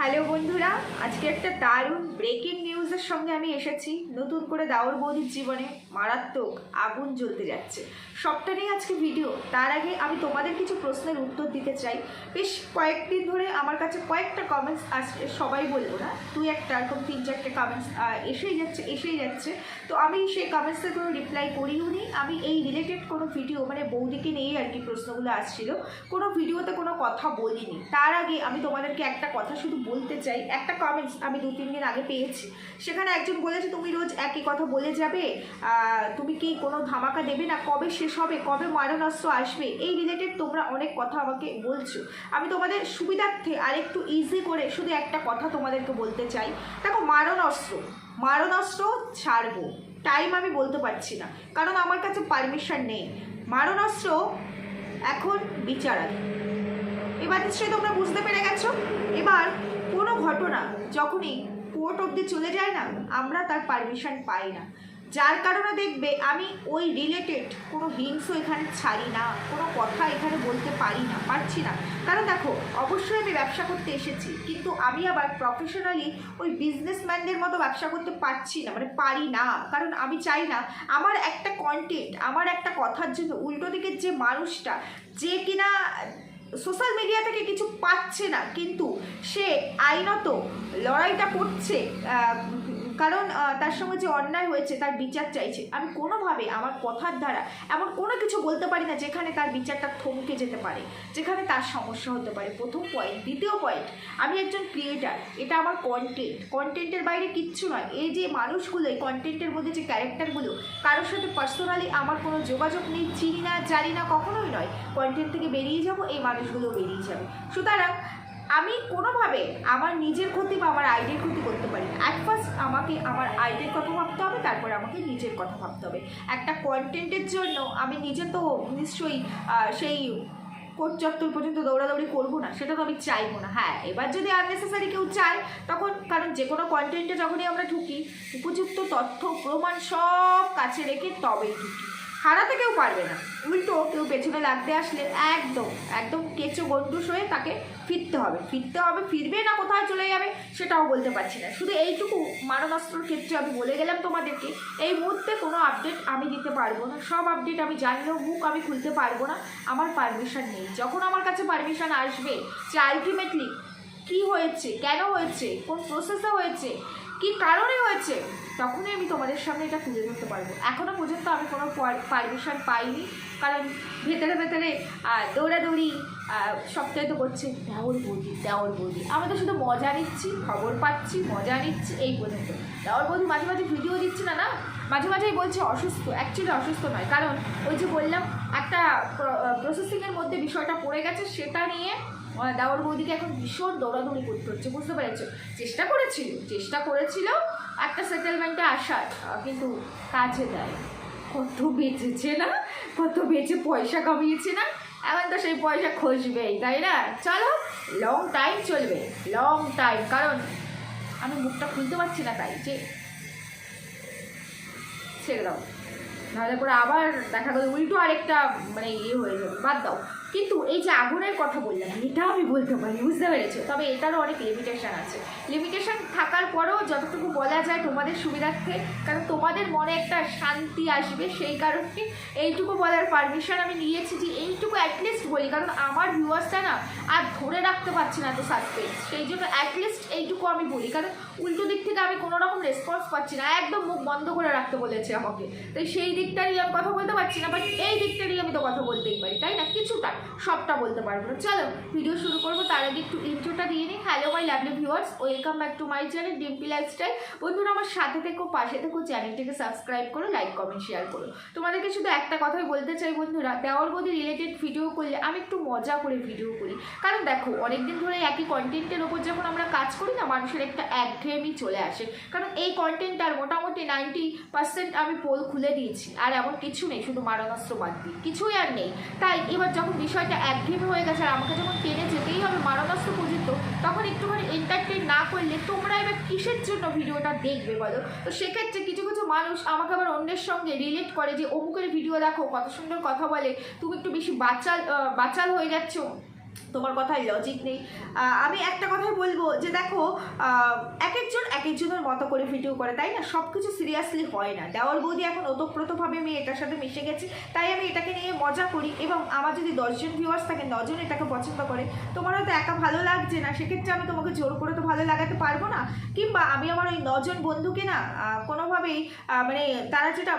Hello বন্ধুরা, আজকে একটা দারুণ ব্রেকিং নিউজের সঙ্গে আমি এসেছি। নতুন করে দাওর বৌদির জীবনে মারাত্মক আগুন জ্বলতে যাচ্ছে। সবটা নিয়ে আজকে ভিডিও তার আগে আমি তোমাদের কিছু প্রশ্নের উত্তর দিতে চাই। বেশ কয়েকদিন ধরে আমার কাছে কয়েকটা কমেন্টস আসছে, সবাই বলব না। তুই একটা এরকম, তিন চারটে কমেন্টস এসেই যাচ্ছে এসেই যাচ্ছে। তো আমি সেই কমেন্টসের কোনো রিপ্লাই করিও নি। আমি এই রিলেটেড কোনো ভিডিও মানে বৌদিকে নিয়েই আর কি প্রশ্নগুলো আসছিল। কোনো ভিডিওতে কোনো কথা বলিনি। তার আগে আমি তোমাদেরকে একটা কথা শুধু বলতে চাই, একটা কমেন্টস আমি দু তিন দিন আগে পেয়েছি। সেখানে একজন বলেছে, তুমি রোজ একই কথা বলে যাবে তুমি কি কোনো ধামাকা দেবে না? কবে শেষ হবে? কবে মারণাস্ত্র আসবে? এই রিলেটেড তোমরা অনেক কথা আমাকে বলছো। আমি তোমাদের সুবিধার্থে আরেকটু ইজি করে শুধু একটা কথা তোমাদেরকে বলতে চাই। দেখো, মারণাস্ত্র মারণাস্ত্র ছাড়বো। টাইম আমি বলতে পারছি না, কারণ আমার কাছে পারমিশন নেই। মারণাস্ত্র এখন বিচারাধীন। এবার নিশ্চয়ই তোমরা বুঝতে পেরে গেছো। এবার কোনো ঘটনা যখনই কোর্ট অবধি চলে যায় না, আমরা তার পারমিশন পাই না। যার কারণে দেখবে আমি ওই রিলেটেড কোনো হিংস এখানে ছাড়ি না, কোনো কথা এখানে বলতে পারি না, পারছি না। কারণ দেখো, অবশ্যই আমি ব্যবসা করতে এসেছি, কিন্তু আমি আবার প্রফেশনালি ওই বিজনেসম্যানদের মতো ব্যবসা করতে পারছি না মানে পারি না। কারণ আমি চাই না, আমার একটা কন্টেন্ট আমার একটা কথার জন্য উল্টো দিকের যে মানুষটা, যে কিনা সোশ্যাল মিডিয়া থেকে কিছু পাচ্ছে না কিন্তু সে আইনত লড়াইটা করছে কারণ তার সঙ্গে যে অন্যায় হয়েছে, তার বিচার চাইছে, আমি কোনোভাবে আমার কথার দ্বারা এমন কোনো কিছু বলতে পারি না যেখানে তার বিচারটা থমকে যেতে পারে, যেখানে তার সমস্যা হতে পারে। প্রথম পয়েন্ট দ্বিতীয় পয়েন্ট আমি একজন ক্রিয়েটার এটা আমার কন্টেন্ট কন্টেন্টের বাইরে কিচ্ছু নয়। এই যে মানুষগুলো, এই কন্টেন্টের মধ্যে যে ক্যারেক্টারগুলো কারোর সাথে পার্সোনালি আমার কোনো যোগাযোগ নেই, চিনি না, জানি না, কখনোই নয়। কন্টেন্ট থেকে বেরিয়ে যাব, এই মানুষগুলো বেরিয়ে যাবে। সুতরাং আমি কোনোভাবে আমার নিজের ক্ষতি বা আমার আইডির ক্ষতি করতে পারি অ্যাট ফার্স্ট আমাকে আমার আইডির কথা ভাবতে হবে, তারপর আমাকে নিজের কথা ভাবতে হবে। একটা কন্টেন্টের জন্য আমি নিজে তো নিশ্চয়ই সেই কোর্ট চত্বর পর্যন্ত দৌড়াদৌড়ি করব না, সেটা তো আমি চাইব না। হ্যাঁ এবার যদি আননেসেসারি কেউ চায়, তখন কারণ যে কোনো কন্টেন্টে যখনই আমরা ঢুকি, উপযুক্ত তথ্য, প্রমাণ সব কাছে রেখে তবেই ঢুকি। হারাতে কেউ পারবে না। উল্টো কেউ পেছনে লাগতে আসলে একদম একদম কেঁচো গন্ডুস হয়ে তাকে ফিরতে হবে। ফিরতে হবে, ফিরবে না কোথায় চলে যাবে সেটাও বলতে পারছি না। শুধু এইটুকু মারণাস্ত্রর ক্ষেত্রে আমি বলে গেলাম তোমাদেরকে, এই মুহূর্তে কোনো আপডেট আমি দিতে পারব না। সব আপডেট আমি জানলেও মুখ আমি খুলতে পারব না। আমার পারমিশন নেই। যখন আমার কাছে পারমিশন আসবে, যে আলটিমেটলি কী হয়েছে, কেন হয়েছে, কোন প্রসেসে হয়েছে কি কারণে হয়েছে? তখনই আমি তোমাদের সামনে এটা তুলে ধরতে পারব। এখনও পর্যন্ত আমি কোনো পারমিশন পাইনি। কারণ ভেতরে ভেতরে দৌড়াদৌড়ি সবটাই তো করছে। দেওর বৌদি দেওর বৌদি আমরা তো শুধু মজা নিচ্ছি, খবর পাচ্ছি, মজা নিচ্ছি, এই পর্যন্ত। দেওর বৌদি মাঝে মাঝে ভিডিও দিচ্ছে না না? মাঝে মাঝেই বলছে অসুস্থ অ্যাকচুয়ালি অসুস্থ নয়। কারণ ওই যে বললাম, একটা প্রসেসিংয়ের মধ্যে বিষয়টা পড়ে গেছে, সেটা নিয়ে দেওর বৌদিকে এখন ভীষণ দৌড়াদৌড়ি করতে হচ্ছে, বুঝতে পেরেছ? চেষ্টা করেছিল চেষ্টা করেছিল, একটা সেটেলমেন্টে আসার কিন্তু কাজে দেয় কত বেঁচেছে না? কত বেঁচে পয়সা কামিয়েছে না? এখন তো সেই পয়সা খসবেই, তাই না? চলো লং টাইম চলবে লং টাইম কারণ আমি মুখটা খুলতে পারছি না তাই, যে ছেড়ে দাও। নাহলে করে আবার দেখা গেল, উল্টো আরেকটা মানে ইয়ে হয়ে যাবে, বাদ দাও। কিন্তু এই যে আগুনের কথা বললাম, এটা আমি বলতে পারি বুঝতে পেরেছ? তবে এটারও অনেক লিমিটেশন আছে। লিমিটেশন থাকার পরেও যতটুকু বলা যায় তোমাদের সুবিধার্থে, কারণ তোমাদের মনে একটা শান্তি আসবে, সেই কারণে এইটুকু বলার পারমিশন আমি নিয়েছি যে এইটুকু অ্যাটলিস্ট বলি, কারণ আমার ভিউয়ার্সটা না আর ধরে রাখতে পারছি না তো সাসপেন্স সেই জন্য অ্যাটলিস্ট এইটুকু আমি বলি, কারণ উল্টো দিক থেকে আমি কোনো রকম রেসপন্স পাচ্ছি না, একদম মুখ বন্ধ করে রাখতে বলেছে আমাকে। তো সেই দিকটা নিয়ে আমি কথা বলতে পারছি না বাট এই দিকটা নিয়ে আমি তো কথা বলতেই পারি, তাই না? কিছুটা, সবটা বলতে পারব না। চলো ভিডিও শুরু করব, তার আগে একটু ইন্ট্রোটা দিয়ে নিই। Hello my lovely viewers welcome back to my channel Dimpi lifestyle বন্ধুরা, আমার সাথে থেকো, পাশে থেকো চ্যানেলটিকে সাবস্ক্রাইব করো লাইক কমেন্ট শেয়ার করো। তোমাদেরকে শুধু একটা কথাই বলতে চাই বন্ধুরা দেওয়ার বদি রিলেটেড ভিডিও করলে আমি একটু মজা করে ভিডিও করি। কারণ দেখো, অনেকদিন ধরে একই কন্টেন্টের ওপর যখন আমরা কাজ করি না, মানুষের একটা একঘেয়েমি চলে আসে। কারণ এই কন্টেন্টটার মোটামুটি নাইনটি পার্সেন্ট আমি পোল খুলে দিয়েছি। আর এমন কিছু নেই, শুধু মারণাস্ত্র বাদ দিয়ে। কিছুই আর নেই। তাই এবার যখন বিষয়টা একঘেয়েমি হয়ে গেছে আর আমাকে যখন টেনে যেতেই হবে মারণাস্ত্র পর্যন্ত, তখন একটুখানি এন্টারটেন না করলে তোমরা এবার কিসের জন্য ভিডিওটা দেখবে বলো? তো সেক্ষেত্রে কিছু কিছু মানুষ আমাকে আবার অন্যের সঙ্গে রিলেট করে যে, অমুকের ভিডিও দেখো, কত সুন্দর কথা বলে। তুমি একটু বেশি বাচাল বাচাল হয়ে যাচ্ছ। তোমার কথায় লজিক নেই। আমি একটা কথাই বলব যে দেখো এক একজন এক একজনের মতো করে ভিডিও করে, তাই না? সব কিছু সিরিয়াসলি হয় না। দেওয়াল বৌদি এখন ওতপ্রোতভাবে আমি এটার সাথে মিশে গেছি, তাই আমি এটাকে নিয়ে মজা করি এবং আমার যদি দশজন ভিউয়ার্স থাকে, নজন এটাকে পছন্দ করে, তোমার হয়তো একা ভালো লাগছে না, সেক্ষেত্রে আমি তোমাকে জোর করে তো ভালো লাগাতে পারব না। কিংবা আমি আমার ওই নজন বন্ধুকে না কোনোভাবেই মানে তারা যেটা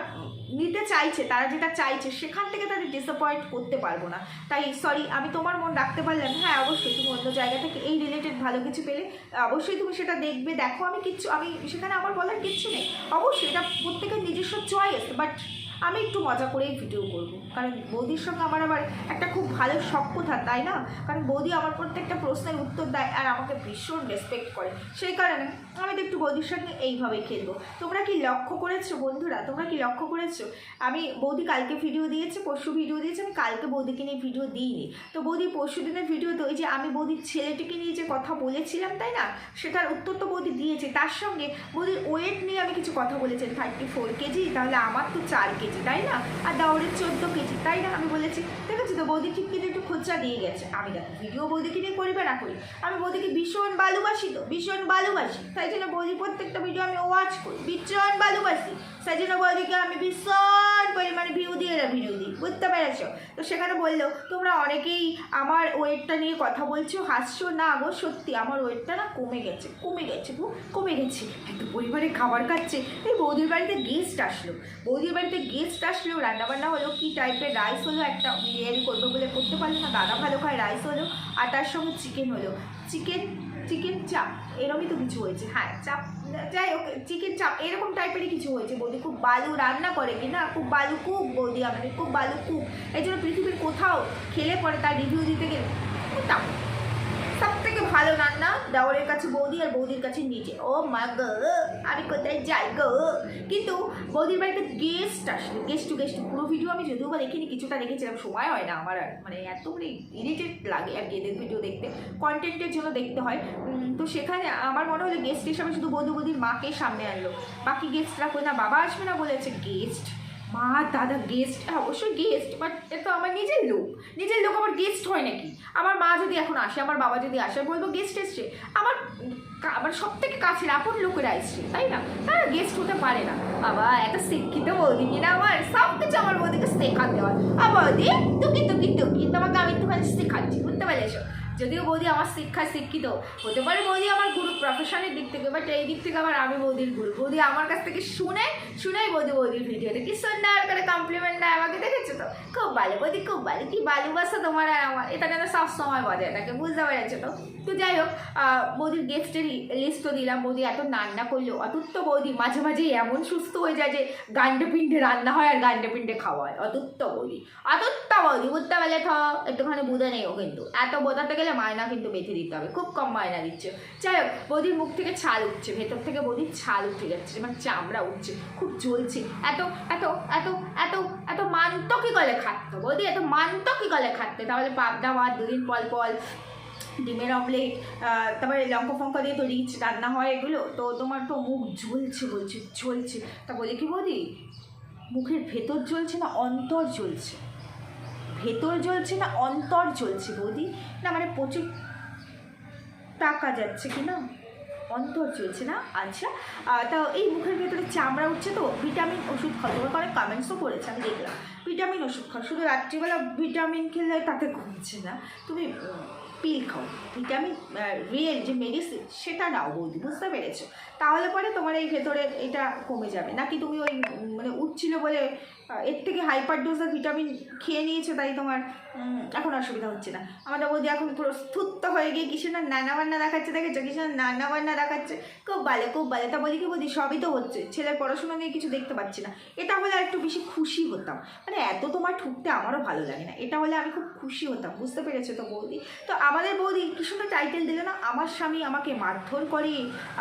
নিতে চাইছে, তারা যেটা চাইছে, সেখান থেকে তাদের ডিসঅ্যাপয়েন্ট করতে পারব না। তাই সরি আমি তোমার মন রাখতে পারলাম। হ্যাঁ অবশ্যই তুমি অন্য জায়গা থেকে এই রিলেটেড ভালো কিছু পেলে, অবশ্যই তুমি সেটা দেখবে। দেখো আমি কিচ্ছু, আমি সেখানে আমার বলার কিচ্ছু নেই। অবশ্যই এটা প্রত্যেকের নিজস্ব চয়েস বাট আমি একটু মজা করেই ভিডিও করব। কারণ বৌদির সঙ্গে আমার আবার একটা খুব ভালো সক্ষতা তাই না? কারণ বৌদি আমার প্রত্যেকটা প্রশ্নের উত্তর দেয় আর আমাকে ভীষণ রেসপেক্ট করে। সেই কারণে আমি তো একটু বৌদির সঙ্গে এইভাবেই খেলব। তোমরা কি লক্ষ্য করেছ বন্ধুরা? তোমরা কি লক্ষ্য করেছ? আমি, বৌদি কালকে ভিডিও দিয়েছে, পরশু ভিডিও দিয়েছে, আমি কালকে বৌদিকে নিয়ে ভিডিও দিইনি। তো বৌদি পরশু দিনের ভিডিওতে ওই যে আমি বৌদির ছেলেটিকে নিয়ে যে কথা বলেছিলাম, তাই না? সেটার উত্তর তো বৌদি দিয়েছে। তার সঙ্গে বৌদির ওয়েট নিয়ে আমি কিছু কথা বলেছি থার্টি ফোর কেজি, তাহলে আমার তো চার কেজি। তাই না? আর দাউরের চোদ্দ কেজি, তাই না? আমি বলেছি, দেখেছি তো, বৌদি ঠিক কিন্তু একটু খোঁচা দিয়ে গেছে। আমি দেখো ভিডিও বৌদিকে নিয়ে করিবে না করি। আমি বৌদিকে ভীষণ ভালোবাসি তো, ভীষণ ভালোবাসি। তাই জন্য বৌদি প্রত্যেকটা ভিডিও আমি ওয়াচ করি। ভীষণ ভালোবাসি। তাই জন্য বৌদিকে আমি ভীষণ পরিমাণে ভিউ দিয়ে ভিডিও দিই বুঝতে পেরেছ? তো সেখানে বলল, তোমরা অনেকেই আমার ওয়েটটা নিয়ে কথা বলছো, হাসছো। না গো, সত্যি আমার ওয়েটটা না কমে গেছে কমে গেছে গো, কমে গেছে। এত পরিবারে খাবার খাচ্ছে। এই বৌদির বাড়িতে গেস্ট আসলো। বৌদির বাড়িতে গেস্ট আসলো, রান্নাবান্না হলো, কী টাইপের রাইস হলো? একটা বিরিয়ানি করব বলে করতে পারল না। দাদা ভালো খায় রাইস হলো, আর তার সঙ্গে চিকেন হলো। চিকেন চিকেন চাপ, এরমই তো কিছু হয়েছে। হ্যাঁ চাপ, যাই হোক, চিকেন চাপ, এরকম টাইপেরই কিছু হয়েছে বৌদি। খুব বালু রান্না করে কি না? খুব বালু কুক বৌদি আমাদের, খুব বালু কুক। এই জন্য পৃথিবীর কোথাও খেলে পরে তার রিভিউ দিতে গেলে কোথাও সব থেকে ভালো রান্না দেওয়ারের কাছে বৌদি আর বৌদির কাছে নিজে। ও মা গো, আমি কোথায় যাই গো? কিন্তু বৌদির বাড়িতে গেস্ট আসলে গেস্ট টু গেস্ট পুরো ভিডিও আমি যদিও বা দেখিনি, কিছুটা দেখেছিলাম, সময় হয় না আমার আর। মানে এত মানে ইরিটেট লাগে আর কি এদের ভিডিও দেখতে। কন্টেন্টের জন্য দেখতে হয়। তো সেখানে আমার মনে হলো গেস্ট হিসাবে শুধু বৌদি বৌদির মাকে সামনে আনলো। বাকি গেস্টরা না, বাবা আসবে না বলেছে গেস্ট মা, দাদা গেস্ট অবশ্যই গেস্ট বাট এটা তো আমার নিজের লোক। নিজের লোক আমার গেস্ট হয় নাকি? আমার মা যদি এখন আসে, আমার বাবা যদি আসে বলব গেস্ট এসছে। আমার আমার সব থেকে কাছের আপন লোকেরা এসছে, তাই না? তারা গেস্ট হতে পারে না। বাবা এত শিক্ষিত বৌদি কিনা আমার সব কিছু আমার বৌদিকে শেখাতে হয়। আর বৌদি তুকি তুকি তুকি তোমাকে আমি একটুখানি শেখাচ্ছি, বুঝতে পেরেছ? যদিও বৌদি আমার শিক্ষায় শিক্ষিত, হতে পারে বৌদি আমার গুরু প্রফেশনের দিক থেকে বাট এই দিক থেকে আবার আমি বৌদির গুরু। বৌদি আমার কাছ থেকে শুনে, শুনেই বৌদি বৌদির ভিডিওতে কি সুন্দর করে কমপ্লিমেন্ট দেয় আমাকে, দেখেছ তো? খুব ভালো বৌদি, খুব ভালো। কি ভালোবাসা তোমার আর আমার। এটা যেন সবসময় বজায় থাকে, বুঝতে পেরেছ তো? তো যাই হোক বৌদির গেস্টের লিস্ট তো দিলাম। বৌদি এত রান্না করল, অতুত্ত বৌদি মাঝে মাঝে এমন সুস্থ হয়ে যায় যে গান্ডে পিণ্ডে রান্না হয় আর গান্ডে পিণ্ডে খাওয়া হয়। অতুত্ত বৌদি অতুত্ত বৌদি বুঝতে পারলে থ। একটুখানি বুঝে নেই ও কিন্তু। এত বোঝাতে গেলে মায়না কিন্তু বেঁধে দিতে হবে। খুব কম মায়না দিচ্ছে। যাই হোক, বৌদির মুখ থেকে ছাল উঠছে, ভেতর থেকে বৌদির ছাল উঠে যাচ্ছে মানে চামড়া উঠছে, খুব জ্বলছে। এত এত এত এত এত মান্ত কি গলে খাটতো? বৌদি, এত মান্ত কি গলে খাটতে? তাহলে পাবদা ভাত, দুদিন পল পল ডিমের অমলেট তারপরে লঙ্কা ফঙ্কা দিয়ে তো রিচ রান্না হয় এগুলো। তো তোমার তো মুখ জ্বলছে বলছে, জ্বলছে। তা বলি কি বৌদি, মুখের ভেতর জ্বলছে না অন্তর জ্বলছে? ভেতর জ্বলছে না, অন্তর জ্বলছে বৌদি? না মানে প্রচুর টাকা যাচ্ছে কি না? অন্তর চলছে না? আচ্ছা তা এই মুখের ভেতরে চামড়া উঠছে তো, ভিটামিন ওষুধ খাও। তোমাকে অনেক কমেন্টসও করেছে আমি দেখলাম। ভিটামিন ওষুধ খাও। শুধু রাত্রিবেলা ভিটামিন খেলে তাতে কমছে না। তুমি পিল খাও। ভিটামিন রিয়েল যে মেডিসিন সেটা নাও বৌদি, বুঝতে পেরেছ? তাহলে পরে তোমার এই ভেতরে এটা কমে যাবে। নাকি তুমি ওই মানে উঠছিল বলে এর থেকে হাইপার ডোজের ভিটামিন খেয়ে নিয়েছো তাই তোমার এখন অসুবিধা হচ্ছে না। আমাদের বৌদি এখন প্রস্তুত হয়ে গিয়ে কিছু না নানা বান্না দেখাচ্ছে দেখেছ? কিছু না নানা বান্না দেখাচ্ছে। খুব ভালো খুব ভালো তা বলি কি বৌদি সবই তো হচ্ছে। ছেলের পড়াশোনা নিয়ে কিছু দেখতে পাচ্ছি না। এটা হলে একটু বেশি খুশি হতাম। মানে এত তোমার ঠুকতে আমারও ভালো লাগে না। এটা হলে আমি খুব খুশি হতাম বুঝতে পেরেছ তো বৌদি? তো আমাদের বৌদি কি সুন্দর টাইটেল দিল না আমার স্বামী আমাকে মারধর করে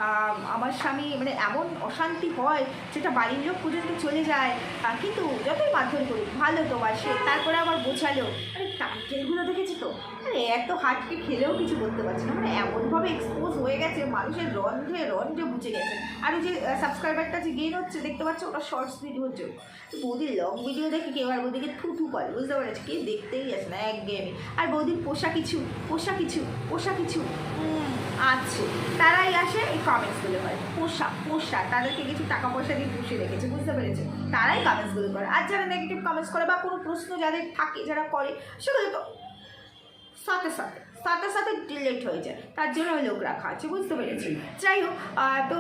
আম, আমার স্বামী মানে এমন অশান্তি হয় যেটা বাড়ির লোক পর্যন্ত চলে যায়। কিন্তু যতই মাধ্যম করি ভালো তো বাসে তারপরে আবার বোঝালো, আরে টাইটেলগুলো দেখেছি তো? আরে, এত হাটকে খেলেও কিছু করতে পারছে না। মানে এমনভাবে এক্সপোজ হয়ে গেছে, মানুষের রন্ধে রন্ধে বুঝে গেছে। আর ওই যে সাবস্ক্রাইবারটা যে গেইন হচ্ছে, দেখতে পাচ্ছ, ওটা শর্টস জন্য তো বৌদির লং ভিডিও দেখে কেউ আর বৌদিকে থু থু করে, বুঝতে পারছি? কে দেখতেই যাচ্ছে না এক গেমে আর বৌদির পোষা কিছু পোষা কিছু পোষা কিছু। আছে। তারাই আসে এই কমেন্টসগুলো করে। পোষা পোষা, তাদেরকে কিছু টাকা পয়সা দিয়ে পুষে রেখেছে, বুঝতে পেরেছে? তারাই কমেন্টসগুলো করে। আর যারা নেগেটিভ কমেন্টস করে বা কোনো প্রশ্ন যাদের থাকে, যারা করে, সেগুলো তো সাথে সাথে সাথে সাথে ডিলেট হয়ে যায়। তার জন্য ওই লোক রাখা আছে, বুঝতে পেরেছি? যাই হোক তো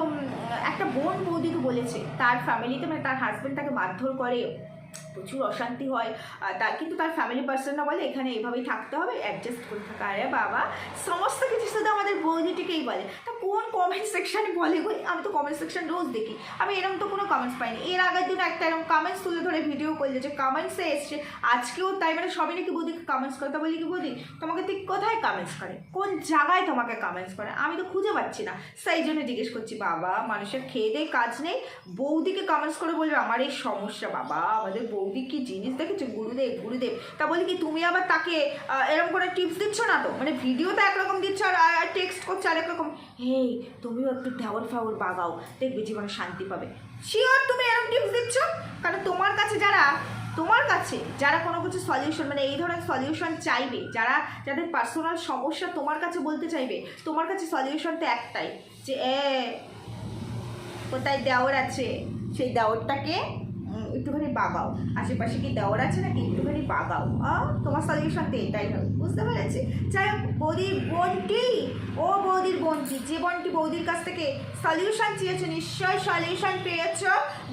একটা বোন বৌদিকে বলেছে, তার ফ্যামিলিতে মানে তার হাজব্যান্ড তাকে মারধর করে। প্রচুর অশান্তি হয় তার, কিন্তু তার ফ্যামিলি পার্সনরা বলে এখানে এভাবেই থাকতে হবে অ্যাডজাস্ট করে থাকা। আরে বাবা, সমস্ত কিছু শুধু আমাদের বৌদিটিকেই বলে। তা কোন কমেন্ট সেকশানে বলে আমি তো কমেন্ট সেকশন রোজ দেখি। আমি এরকম তো কোনো কমেন্টস পাইনি। এর আগের দিন একটা এরকম কমেন্টস তুলে ধরে ভিডিও করলে যে কমেন্টসে এসছে। আজকেও তাই মানে সবই নাকি বৌদিকে কমেন্টস করতে বলি কি বৌদি, তোমাকে ঠিক কোথায় কমেন্টস করে? কোন জায়গায় তোমাকে কমেন্টস করে? আমি তো খুঁজে পাচ্ছি না। সেই জন্য জিজ্ঞেস করছি, বাবা, মানুষের খেয়ে দেয়ে কাজ নেই। বৌদিকে কমেন্টস করে বলবে, আমার এই সমস্যা, বাবা, আমাদের বৌদি কি জিনিস দেখেছ? গুরুদেব গুরুদেব। তা বলি কি, তুমি আবার তাকে এরকম করে টিপস দিচ্ছ না তো? মানে ভিডিওতে একরকম দিচ্ছ আর টেক্সট করছ আরেক রকম। হেই, তুমিও একটু দেওয়ার ফাওয়ার বাগাও। দেখবে জীবনে শান্তি পাবে। শিওর তুমি এরকম টিপস দিচ্ছ? কারণ তোমার কাছে যারা, তোমার কাছে যারা কোনো কিছু সলিউশন মানে এই ধরনের সলিউশন চাইবে, যারা, যাদের পার্সোনাল সমস্যা তোমার কাছে বলতে চাইবে, তোমার কাছে সলিউশন তো একটাই, যে, এ, কোথায় দেওয়ার আছে? সেই দেওয়ারটাকে একটুখানি বাগাও। আশেপাশে কি দেওয়ার আছে নাকি একটুখানি বাগাও? তোমার সলিউশন তো এটাই হবে। বুঝতে পেরেছি? যাই হোক, বৌদির বোনটি, ও বৌদির বোনটি, যে বোনটি বৌদির কাছ থেকে সলিউশন চেয়েছে, নিশ্চয়ই সলিউশন পেয়েছ।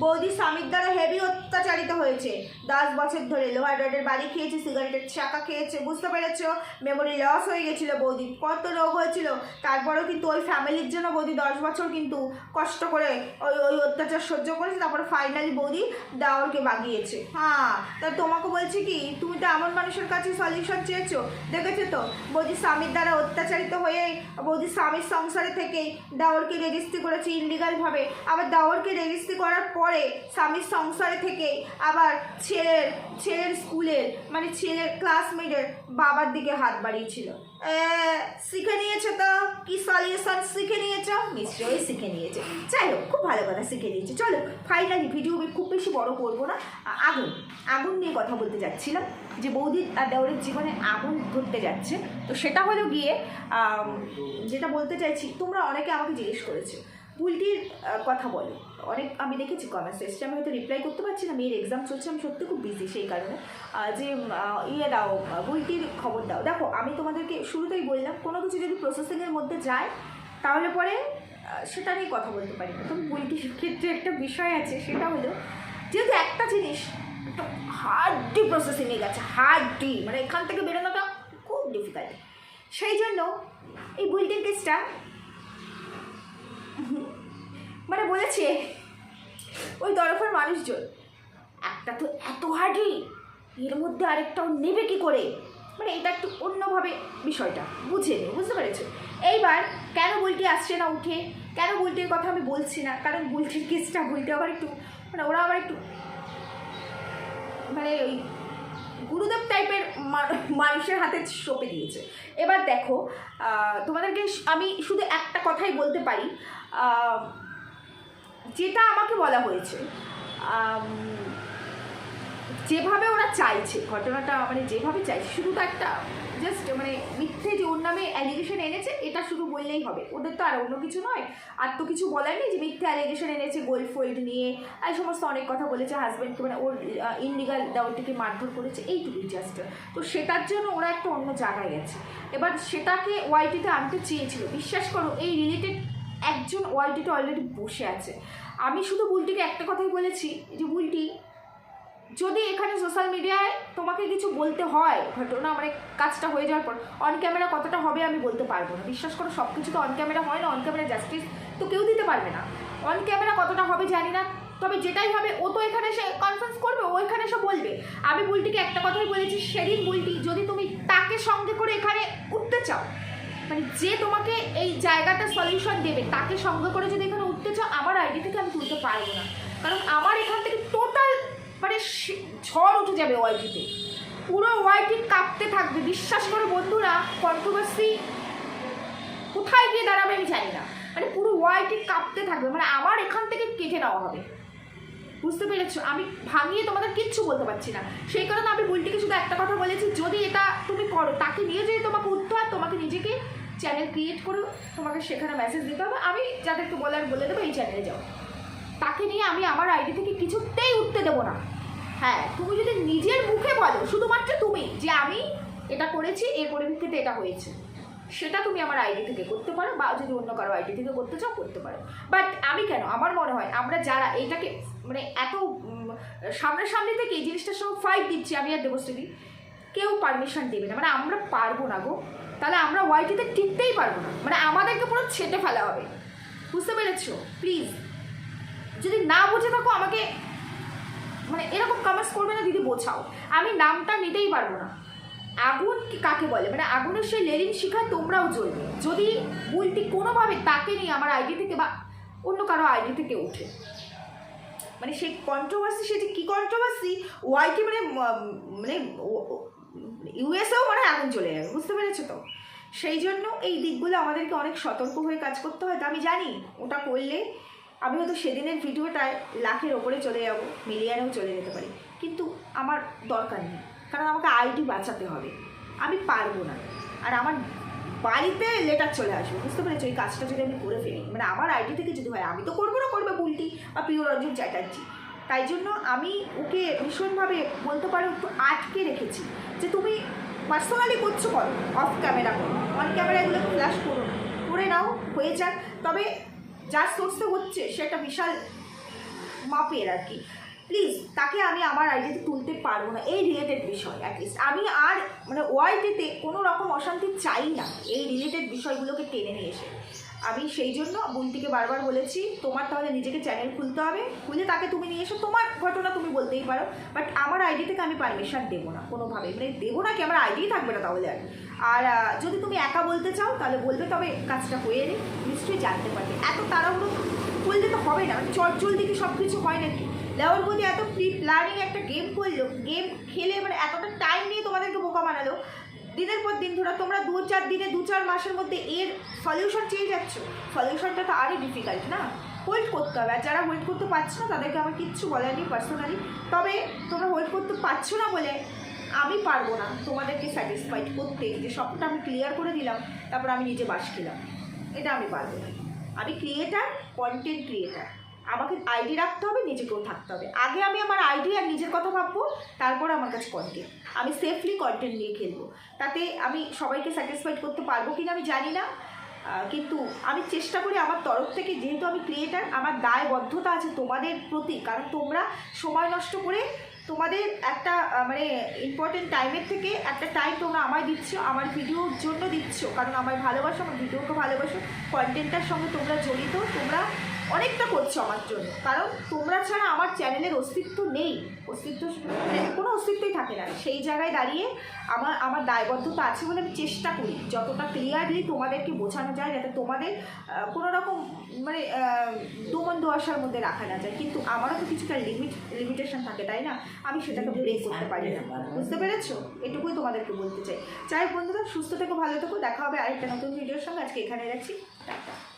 বৌদি স্বামীর দ্বারা হেভি অত্যাচারিত হয়েছে। দশ বছর ধরে লোহার রডের বাড়ি খেয়েছে, সিগারেটের চাকা খেয়েছে, বুঝতে পেরেছ? মেমোরি লস হয়ে গেছিল বৌদি কত রোগ হয়েছিল। তারপরেও কিন্তু ওই ফ্যামিলির জন্য বৌদি দশ বছর কিন্তু কষ্ট করে ওই ওই অত্যাচার সহ্য করেছে। তারপরে ফাইনালি বৌদি দাওরকে বাগিয়েছে। হ্যাঁ তা তোমাকে বলছি কি, তুমি তো এমন মানুষের কাছে সলিউশন চেয়েছো। দেখেছ তো? বৌদি স্বামীর দ্বারা অত্যাচারিত হয়ে বৌদি স্বামীর সংসারে থেকেই দাওরকে রেজিস্ট্রি করেছে ইলিগালভাবে আবার দাওরকে রেজিস্ট্রি করার পরে স্বামীর সংসারে আবার ছেলের ছেলের স্কুলের মানে ছেলের ক্লাসমেটের বাবার দিকে হাত বাড়িয়েছিল। শিখে নিয়েছো তো? কি সলিউশন শিখে নিয়েছো? নিশ্চয়ই শিখে নিয়েছে। যাই হোক, খুব ভালো কথা শিখে নিয়েছে। চলো ফাইনালি ভিডিও আমি খুব বেশি বড় করব না। আগুন আগুন নিয়ে কথা বলতে যাচ্ছিলাম। যে বৌদির আর দেওরের জীবনে আগুন ধরতে যাচ্ছে। তো সেটা হলো গিয়ে যেটা বলতে চাইছি, তোমরা অনেকে আমাকে জিজ্ঞেস করেছ। বুলটির কথা বলো। অনেক আমি দেখেছি কমেন্টস এসছে আমি হয়তো রিপ্লাই করতে পারছি না মেয়ের এক্সাম চলছে আমি সত্যি খুব বিজি সেই কারণে। যে ইয়ে দাও আহ, বুলটির খবর দাও। দেখো আমি তোমাদেরকে শুরুতেই বললাম কোনো কিছু যদি প্রসেসিংয়ের মধ্যে যায় তাহলে পরে সেটা নিয়ে কথা বলতে পারি না। তবে বুলটির ক্ষেত্রে একটা বিষয় আছে সেটা হলো যেহেতু একটা জিনিস একটা হার্ডি প্রসেসিংয়ে গেছে হার্ডি মানে এখান থেকে বেরোনোটা খুব ডিফিকাল্ট সেই জন্য এই বুলটির কেসটা মানে বলেছে, ওই তরফের মানুষজন। একটা তো এত হার্ডি এর মধ্যে আরেকটাও নেবে কি করে? মানে এটা একটু অন্যভাবে বিষয়টা, বুঝে নে বুঝতে পেরেছ? এইবার কেন বুলটি আসছে না উঠে? কেন বুলটির কথা আমি বলছি না? কারণ বুলটির কেসটা, বুলটি আবার একটু মানে ওরা আবার একটু মানে ওই গুরুদেব টাইপের মানুষের হাতে সঁপে দিয়েছে। এবার দেখো তোমাদেরকে আমি শুধু একটা কথাই বলতে পারি। যেটা আমাকে বলা হয়েছে যেভাবে ওরা চাইছে, ঘটনাটা মানে যেভাবে চাইছে, শুধু তো একটা জাস্ট মানে মিথ্যে যে ওর নামে অ্যালিগেশন এনেছে, এটা শুধু বললেই হবে। ওদের তো আর অন্য কিছু নয়। আর তো কিছু বলার নেই যে মিথ্যে অ্যালিগেশন এনেছে গোল্ড ফোল্ড নিয়ে এই সমস্ত অনেক কথা বলেছে হাজব্যান্ডকে মানে ওর ইনলিগাল দেওয়ারটিকে মারধর করেছে, এইটুকুই জাস্ট তো সেটার জন্য ওরা একটা অন্য জায়গায় গেছে। এবার সেটাকে ওয়াইটিতে আনতে চেয়েছিল। বিশ্বাস করো, এই রিলেটেড একজন ওয়াইটিতে অলরেডি বসে আছে। আমি শুধু বুলটিকে একটা কথাই বলেছি যে বুলটি যদি এখানে সোশ্যাল মিডিয়ায় তোমাকে কিছু বলতে হয়, ঘটনা মানে কাজটা হয়ে যাওয়ার পর অন ক্যামেরা কতটা হবে আমি বলতে পারব না। বিশ্বাস করো সব কিছু তো অন ক্যামেরা হয় না অন ক্যামেরা জাস্টিস তো কেউ দিতে পারবে না। অন ক্যামেরা কতটা হবে জানি না, তবে যেটাই হবে, ও তো এখানে এসে কনফারেন্স করবে, ও এখানে এসে বলবে। আমি বুলটিকে একটা কথাই বলেছি, সেদিন বুলটি যদি তুমি তাকে সঙ্গে করে এখানে উঠতে চাও মানে যে তোমাকে এই জায়গাটা সলিউশন দেবে, তাকে সঙ্গে করে যদি এখানে উঠতে চাও, আমার আইডি থেকে আমি তুলতে পারব না। কারণ আমার এখান থেকে টোটাল মানে ঝড় উঠে যাবে ওয়াইটিতে পুরো ওয়াইটি কাঁপতে থাকবে। বিশ্বাস করে বন্ধুরা কন্ট্রোভার্সি কোথায় গিয়ে দাঁড়াবে আমি জানি না। মানে পুরো ওয়াইটি কাঁপতে থাকবে। মানে আমার এখান থেকে কেটে নেওয়া হবে। বুঝতে পেরেছ? আমি ভাঙিয়ে তোমাদের কিচ্ছু বলতে পারছি না। সেই কারণে আমি বুলটিকে শুধু একটা কথা বলেছি, যদি এটা তুমি করো, তাকে নিয়ে যদি তোমাকে উঠতে হয় তোমাকে নিজেকে চ্যানেল ক্রিয়েট করে, তোমাকে সেখানে মেসেজ দিতে হবে। আমি যাদেরকে বলার বলে দেবো, এই চ্যানেলে যাও। তাকে নিয়ে আমি আমার আইডি থেকে কিছুতেই উঠতে দেবো না। হ্যাঁ তুমি যদি নিজের মুখে বলো, শুধুমাত্র তুমি, যে আমি এটা করেছি, এর পরিপ্রেক্ষিতে এটা হয়েছে। সেটা তুমি আমার আইডি থেকে করতে পারো, বা যদি অন্য কারও আইডি থেকে করতে চাও, করতে পারো। বাট আমি কেন? আমার মনে হয়, আমরা যারা এইটাকে মানে এত সামনাসামনি থেকে এই জিনিসটার সঙ্গে ফাইট দিচ্ছি, আমি আর দেবশ্রী কেউ পারমিশন দেবে না। মানে আমরা পারব না গো। তাহলে আমরা ওয়াইটিতে টিকতেই পারব না। মানে আমাদেরকে পুরো ছেটে ফেলা হবে। বুঝতে পেরেছ? প্লিজ যদি না বুঝে থাকো, আমাকে মানে এরকম কমেন্টস করবে না, দিদি বোঝাও। আমি নামটা নিতেই পারব না। আগুন কাকে বলে? মানে আগুনের সেই লেলিন শিখায় তোমরাও জ্বলবে। যদি বুলটি কোনোভাবে তাকে নিয়ে আমার আইডি থেকে বা অন্য কারও আইডি থেকে ওঠে মানে সেই কন্ট্রোভার্সি সেটি কি কন্ট্রোভার্সি ওয়াইটি মানে মানে ইউএসএও মানে আগুন চলে যাবে, বুঝতে পেরেছ তো? সেই জন্য এই দিকগুলো আমাদেরকে অনেক সতর্ক হয়ে কাজ করতে হয়। তা আমি জানি, ওটা করলে আমি হয়তো সেদিনের ভিডিওটায় লাখের ওপরে চলে যাব, মিলিয়নেও চলে যেতে পারি। কিন্তু আমার দরকার নেই, কারণ আমাকে আইডি বাঁচাতে হবে। আমি পারব না। আর আমার বাড়িতে লেটার চলে আসবে, বুঝতে পেরেছ? এই কাজটা যদি আমি করে ফেলি মানে আমার আইডি থেকে যদি হয়, আমি তো করব না করবে বুলটি বা প্রিয় রঞ্জন চ্যাটার্জি। তাই জন্য আমি ওকে ভীষণভাবে বলতে পারো, একটু আটকে রেখেছি, যে তুমি পার্সোনালি করছ করো অফ ক্যামেরা করো। অন ক্যামেরা এগুলো ফ্ল্যাশ করো করে নাও, হয়ে যাক। তবে যার সোর্সে হচ্ছে, সেটা বিশাল মাপের আর কি। প্লিজ তাকে আমি আমার আইডিতে তুলতে পারব না, এই রিলেটেড বিষয় অ্যাটলিস্ট আমি আর মানে ওয়াইটিতে কোনো রকম অশান্তি চাই না, এই রিলেটেড বিষয়গুলোকে টেনে নিয়ে এসে। আমি সেই জন্য বুলটিকে বারবার বলেছি, তোমার তাহলে নিজেকে চ্যানেল খুলতে হবে, খুলে তাকে তুমি নিয়ে এসো, তোমার ঘটনা তুমি বলতেই পারো বাট আমার আইডি থেকে আমি পারমিশন দেবো না কোনোভাবে মানে দেবো না কি, আমার আইডিই থাকবে না তাহলে আর। আর যদি তুমি একা বলতে চাও, তাহলে বলবে, তবে কাজটা হয়ে নিশ্চয়ই জানতে পারবে। এত তাড়াহুড়ো বললে তো হবে না মানে চট কি সব কিছু হয় নাকি? লেওয়ার মধ্যে এত প্রি প্ল্যানিং একটা গেম করল গেম খেলে মানে এতটা টাইম নিয়ে তোমাদেরকে বোকা বানালো। দিনের পর দিন ধরে তোমরা দু চার দিনে, দু চার মাসের মধ্যে এর সলিউশন চেয়ে যাচ্ছ। সলিউশনটা তো আরই ডিফিকাল্ট না? হোল্ড করতে হবে। আর যারা হোল্ড করতে পারছ না, তাদেরকে আমার কিচ্ছু বলার নেই পার্সোনালি তবে তোমরা হোল্ড করতে পারছ না বলে আমি পারব না তোমাদেরকে স্যাটিসফাইড করতে। যে সবটা আমি ক্লিয়ার করে দিলাম, তারপর আমি নিজে বাস খেলাম। এটা আমি পারব না। আমি ক্রিয়েটার কন্টেন্ট ক্রিয়েটার আমাকে আইডি রাখতে হবে নিজেকেও থাকতে হবে। আগে আমি আমার আইডি আর নিজের কথা ভাববো, তারপর আমার কাছে কন্টেন্ট আমি সেফলি কন্টেন্ট নিয়ে খেলব। তাতে আমি সবাইকে স্যাটিসফাইড করতে পারব কিনা আমি জানি না কিন্তু আমি চেষ্টা করি আমার তরফ থেকে, যেহেতু আমি ক্রিয়েটার আমার দায়বদ্ধতা আছে তোমাদের প্রতি, কারণ তোমরা সময় নষ্ট করে তোমাদের একটা মানে ইম্পর্টেন্ট টাইমের থেকে একটা টাইম তোমরা আমায় দিচ্ছ, আমার ভিডিওর জন্য দিচ্ছ। কারণ আমায় ভালোবাসো, আমার ভিডিওকে ভালোবাসো কন্টেন্টটার সঙ্গে তোমরা জড়িত, তোমরা অনেকটা করছ আমার জন্য। কারণ তোমরা ছাড়া আমার চ্যানেলের অস্তিত্ব নেই। অস্তিত্ব মানে কোনো অস্তিত্বই থাকে না। সেই জায়গায় দাঁড়িয়ে আমার আমার দায়বদ্ধতা আছে বলে আমি চেষ্টা করি। যতটা ক্লিয়ারলি তোমাদেরকে বোঝানো যায় যাতে তোমাদের কোনো রকম মানে দোমন দোয়াশার মধ্যে রাখা না যায়। কিন্তু আমারও তো কিছুটা লিমিট লিমিটেশন থাকে তাই না? আমি সেটাকে ব্রেক করতে পারি না। বুঝতে পেরেছ? এটুকুই তোমাদেরকে বলতে চাই। হোক বন্ধুরা সুস্থ থেকো ভালো থেকো। দেখা হবে আরেকটা নতুন ভিডিওর সঙ্গে। আজকে এখানে রাখছি। টাটা।